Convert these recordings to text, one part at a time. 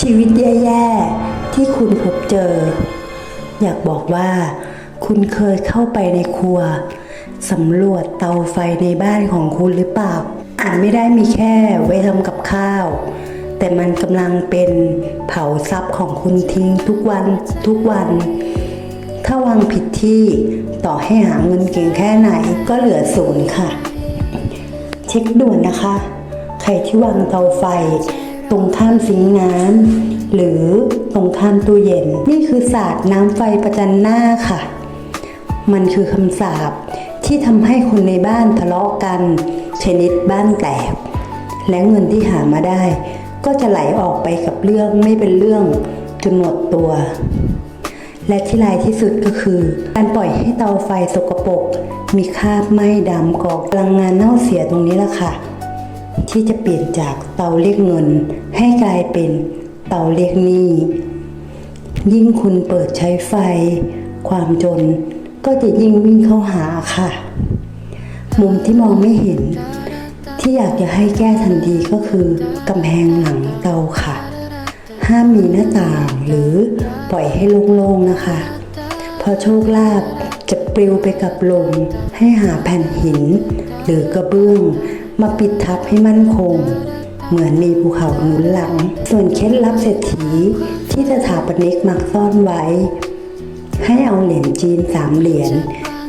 ชีวิตแย่ๆ ที่คุณพบเจอ อยากบอกว่า คุณเคยเข้าไปในครัวสำรวจเตาไฟในบ้านของคุณหรือเปล่าอาจไม่ได้มีแค่ไว้ทำกับข้าว แต่มันกำลังเป็นเผาทรัพย์ของคุณทิ้งทุกวันทุกวัน ถ้าวางผิดที่ต่อให้หาเงินเก่งแค่ไหนก็เหลือศูนย์ค่ะ เช็คด่วนนะคะ ใครที่วางเตาไฟ ตรงข้ามซิงน้ำหรือตรงข้ามตู้เย็น นี่คือศาสตร์น้ำไฟประจันหน้าค่ะ มันคือคำสาปที่ทำให้คนในบ้านทะเลาะกัน ชนิดบ้านแตก และเงินที่หามาได้ ก็จะไหลออกไปกับเรื่องไม่เป็นเรื่องจนหมดตัว และที่ลายที่สุดก็คือ การปล่อยให้เตาไฟสกปรกมีคราบไหม้ดำก่อพลังงานเน่าเสียตรงนี้ละค่ะ ที่จะเปลี่ยนจากเตาเรียกเงิน ให้กลายเป็นเตาเรียกหนี้ ยิ่งคุณเปิดใช้ไฟ ความจนก็จะยิ่งวิ่งเข้าหาค่ะ มุมที่มองไม่เห็น ที่อยากจะให้แก้ทันทีก็คือกำแพงหลังเตาค่ะ ห้ามมีหน้าต่างหรือปล่อยให้โล่งๆนะคะพราะโชคลาภจะปลิวไปกับลมให้หาแผ่นหิน หรือกระเบื้อง มาปิดทับให้มั่นคง เหมือนมีภูเขาหนุนหลัง ส่วนเคล็ดลับเศรษฐีที่สถาปนิกมักซ่อนไว้ ให้เอาเหรียญจีนสามเหรียญ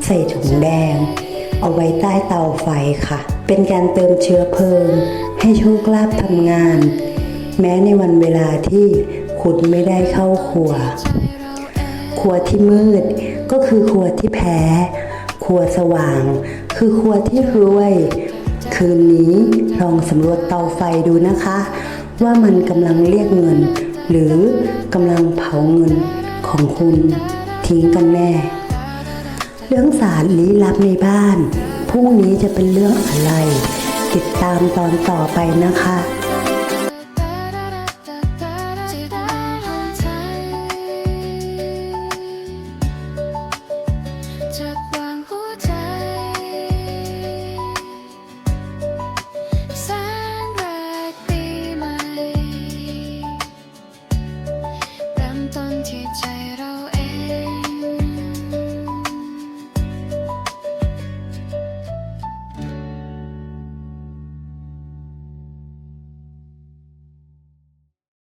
ใส่ถุงแดง เอาไว้ใต้เตาไฟค่ะ เป็นการเติมเชื้อเพลิง ให้โชคลาภทำงาน แม้ในวันเวลาที่คุณไม่ได้เข้าครัว ครัวที่มืดก็คือครัวที่แพ้ ครัวสว่าง คือครัวที่รวย คืนนี้ลองสำรวจเตาไฟดูนะคะ ว่ามันกำลังเรียกเงิน หรือกำลังเผาเงินของคุณทิ้งกันแน่เรื่องสารลี้ลับในบ้านพรุ่งนี้จะเป็นเรื่องอะไร ติดตามตอนต่อไปนะคะ 暂停键